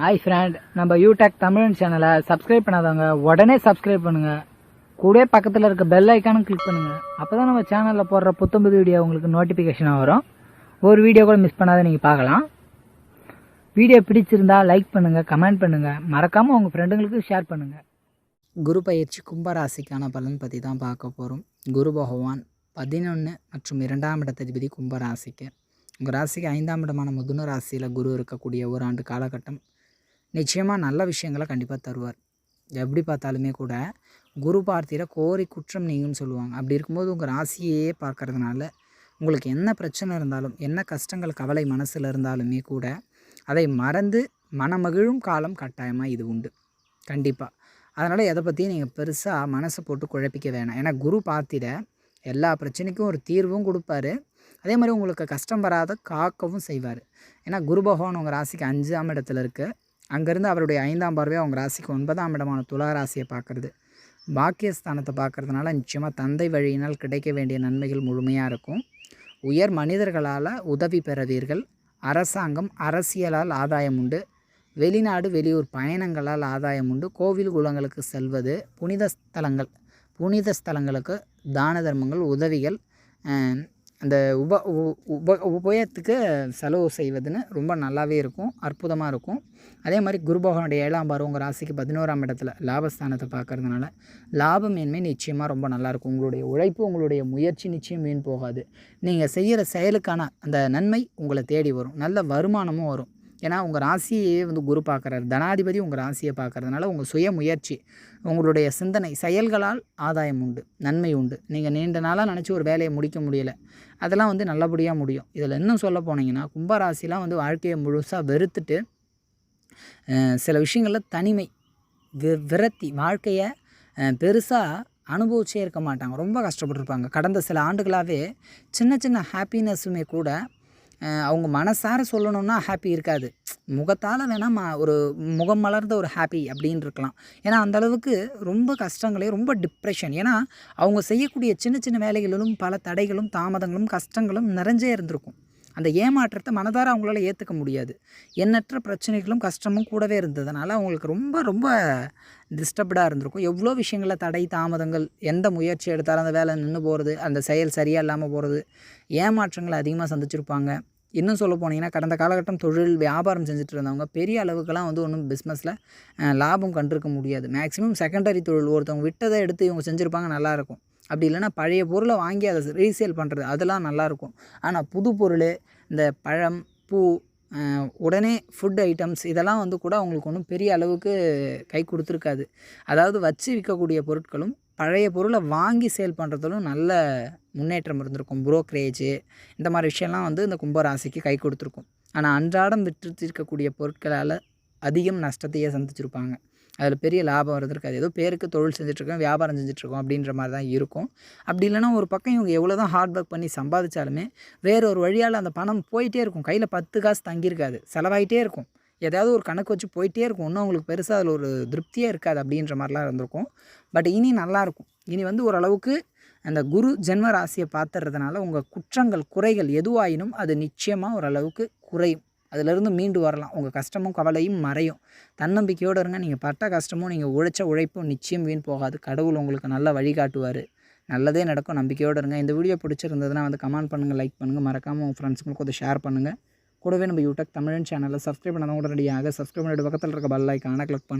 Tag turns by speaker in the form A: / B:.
A: Hi friend நம்ம யூடெக் தமிழ் சேனலை subscribe பண்ணாதவங்க உடனே சப்ஸ்கிரைப் பண்ணுங்க. கூட பக்கத்தில் இருக்க பெல் ஐக்கானும் கிளிக் பண்ணுங்க. அப்பதான் நம்ம சேனலில் போடுற புத்தம்புது வீடியோ உங்களுக்கு நோட்டிஃபிகேஷனாக வரும். ஒரு வீடியோ கூட மிஸ் பண்ணாத நீங்கள் பார்க்கலாம். வீடியோ பிடிச்சிருந்தா லைக் பண்ணுங்கள் கமெண்ட் பண்ணுங்கள் மறக்காமல் உங்கள் ஃப்ரெண்டுங்களுக்கு ஷேர் பண்ணுங்கள் குரு பயிற்சி கும்பராசிக்கான பலன் பற்றி தான் பார்க்க போகிறோம் குரு பகவான் பதினொன்று மற்றும் இரண்டாம் இடத்ததிபதி கும்பராசிக்கு. உங்கள் ராசிக்கு ஐந்தாம் இடமான மிதுன ராசியில் குரு இருக்கக்கூடிய ஒரு ஆண்டு காலகட்டம். நிச்சயமாக நல்ல விஷயங்களை கண்டிப்பாக தருவார். எப்படி பார்த்தாலுமே கூட குரு பார்த்திர கோரி குற்றம் நீங்கன்னு சொல்லுவாங்க. அப்படி இருக்கும்போது உங்கள் ராசியையே பார்க்கறதுனால உங்களுக்கு என்ன பிரச்சனை இருந்தாலும் என்ன கஷ்டங்கள் கவலை மனசில் இருந்தாலுமே கூட அதை மறந்து மனமகிழும் காலம் கட்டாயமாக இது உண்டு. கண்டிப்பாக அதனால் எதை பற்றியும் நீங்கள் பெருசாக மனசை போட்டு குழப்பிக்க வேணாம். ஏன்னா குரு பார்த்திட எல்லா பிரச்சனைக்கும் ஒரு தீர்வும் கொடுப்பாரு. அதே மாதிரி உங்களுக்கு கஷ்டம் வராத காக்கவும் செய்வார். ஏன்னா குரு பகவான் உங்கள் ராசிக்கு அஞ்சாம் இடத்துல இருக்குது அங்கேருந்து அவருடைய ஐந்தாம் பார்வையாக அவங்க ராசிக்கு ஒன்பதாம் இடமான துலா ராசியை பார்க்குறது. பாக்கியஸ்தானத்தை பார்க்குறதுனால நிச்சயமாக தந்தை வழியினால் கிடைக்க வேண்டிய நன்மைகள் முழுமையாக இருக்கும். உயர் மனிதர்களால் உதவி பெறுவீர்கள். அரசாங்கம் அரசியலால் ஆதாயம் உண்டு. வெளிநாடு வெளியூர் பயணங்களால் ஆதாயம் உண்டு. கோவில் குளங்களுக்கு செல்வது புனித ஸ்தலங்கள் புனித ஸ்தலங்களுக்கு தான தர்மங்கள் உதவிகள் அந்த உப உ- உப உபயத்துக்கு செலவு செய்வதுன்னு ரொம்ப நல்லாவே இருக்கும். அற்புதமாக இருக்கும். அதே மாதிரி குருபகவனுடைய ஏழாம் பார்வை உங்கள் ராசிக்கு பதினோராம் இடத்துல லாபஸ்தானத்தை பார்க்கறதுனால லாபமேன்மை நிச்சயமாக ரொம்ப நல்லாயிருக்கும் உங்களுடைய உழைப்பு உங்களுடைய முயற்சி நிச்சயம் வீண் போகாது. நீங்கள் செய்கிற செயலுக்கான அந்த நன்மை உங்களை தேடி வரும். நல்ல வருமானமும் வரும். ஏன்னா உங்கள் ராசியே வந்து குரு பார்க்குறாரு. தனாதிபதி உங்கள் ராசியை பார்க்கறதுனால உங்கள் சுய முயற்சி உங்களுடைய சிந்தனை செயல்களால் ஆதாயம் உண்டு நன்மை உண்டு. நீங்கள் நீண்ட நாளாக நினச்சி ஒரு வேலையை முடிக்க முடியல. அதெல்லாம் வந்து நல்லபடியாக முடியும். இதில் இன்னும் சொல்ல போனீங்கன்னா கும்பராசிலாம் வந்து வாழ்க்கையை முழுசாக வெறுத்துட்டு சில விஷயங்களில் தனிமை வி விரத்தி வாழ்க்கையை பெருசாக அனுபவிச்சே இருக்க மாட்டாங்க. ரொம்ப கஷ்டப்பட்டுருப்பாங்க. கடந்த சில ஆண்டுகளாகவே சின்ன சின்ன ஹாப்பினஸ்ஸுமே கூட அவங்க மனசார சொல்லணும்னா ஹாப்பி இருக்காது. முகத்தால் வேணால் மா ஒரு முகம் மலர்ந்த ஒரு ஹாப்பி அப்படின்னு இருக்கலாம். ஏன்னா அந்த அளவுக்கு ரொம்ப கஷ்டங்களே ரொம்ப டிப்ரெஷன் ஏன்னா அவங்க செய்யக்கூடிய சின்ன சின்ன வேலைகளிலும் பல தடைகளும் தாமதங்களும் கஷ்டங்களும் நிறைஞ்சே இருந்திருக்கும். அந்த ஏமாற்றத்தை மனதார அவங்களால ஏற்றுக்க முடியாது. எண்ணற்ற பிரச்சனைகளும் கஷ்டமும் கூடவே இருந்ததுனால அவங்களுக்கு ரொம்ப ரொம்ப டிஸ்டர்ப்டாக இருந்திருக்கும். எவ்வளோ விஷயங்களில் தடை தாமதங்கள் எந்த முயற்சி எடுத்தாலும் அந்த வேலை நின்று போகிறது அந்த செயல் சரியாக இல்லாமல் போகிறது ஏமாற்றங்களை அதிகமாக சந்திச்சிருப்பாங்க. இன்னும் சொல்ல போனீங்கன்னா கடந்த காலகட்டம் தொழில் வியாபாரம் செஞ்சுட்டு இருந்தவங்க பெரிய அளவுக்கெல்லாம் வந்து ஒன்றும் பிஸ்னஸில் லாபம் கண்டிருக்க முடியாது. மேக்ஸிமம் செகண்டரி தொழில் ஒருத்தவங்க விட்டதை எடுத்து இவங்க செஞ்சுருப்பாங்க நல்லாயிருக்கும் அப்படி இல்லைன்னா பழைய பொருளை வாங்கி அதை ரீசேல் பண்ணுறது அதெல்லாம் நல்லாயிருக்கும். ஆனால் புது பொருள் இந்த பழம் பூ உடனே ஃபுட் ஐட்டம்ஸ் இதெல்லாம் வந்து கூட அவங்களுக்கு ஒன்றும் பெரிய அளவுக்கு கை கொடுத்துருக்காது. அதாவது வச்சு விற்கக்கூடிய பொருட்களும் பழைய பொருளை வாங்கி சேல் பண்ணுறதுலும் நல்ல முன்னேற்றம் இருந்திருக்கும். புரோக்கரேஜு இந்த மாதிரி விஷயம்லாம் வந்து இந்த கும்பராசிக்கு கை கொடுத்துருக்கும். ஆனால் அன்றாடம் விற்று இருக்கக்கூடிய பொருட்களால் அதிகம் நஷ்டத்தையே சந்திச்சிருப்பாங்க. அதில் பெரிய லாபம் இருந்திருக்காது ஏதோ பேருக்கு தொழில் செஞ்சுட்ருக்கோம் வியாபாரம் செஞ்சுட்ருக்கோம் அப்படின்ற மாதிரி தான் இருக்கும். அப்படி இல்லைன்னா ஒரு பக்கம் இவங்க எவ்வளோ தான் ஹார்ட் ஒர்க் பண்ணி சம்பாதிச்சாலுமே வேற ஒரு வழியால் அந்த பணம் போயிட்டே இருக்கும். கையில் பத்து காசு தங்கியிருக்காது. செலவாயிட்டே இருக்கும். ஏதாவது ஒரு கணக்கு வச்சு போயிட்டே இருக்கும். இன்னும் அவங்களுக்கு பெருசாக அதில் ஒரு திருப்தியே இருக்காது அப்படின்ற மாதிரிலாம் இருந்திருக்கும். பட் இனி நல்லாயிருக்கும் இனி வந்து ஓரளவுக்கு அந்த குரு ஜென்ம ராசியை பார்த்துறதுனால உங்கள் குற்றங்கள் குறைகள் எதுவாயினும் அது நிச்சயமாக ஓரளவுக்கு குறையும். அதிலிருந்து மீண்டு வரலாம். உங்கள் கஷ்டமும் கவலையும் மறையும். தன்னம்பிக்கையோடு இருங்க. நீங்கள் பட்ட கஷ்டமும் நீங்கள் உழைச்ச உழைப்பும் நிச்சயம் வீண் போகாது. கடவுள் உங்களுக்கு நல்ல வழிகாட்டுவார். நல்லதே நடக்கும். நம்பிக்கையோடு இருங்க. இந்த வீடியோ பிடிச்சிருந்ததுன்னா வந்து கமெண்ட் பண்ணுங்கள் லைக் பண்ணுங்கள் மறக்காமல் உங்கள் ஃப்ரெண்ட்ஸுங்களுக்கு கொஞ்சம் ஷேர் பண்ணுங்கள் கூடவே நம்ம யூடியூப் தமிழ் சேனலில் சப்ஸ்கிரைப் பண்ணாதவங்க உடனடியாக சப்ஸ்கிரைப் பண்ணிட்டு பக்கத்தில் இருக்க பெல் ஐக்கானை கிளிக் பண்ணுங்கள்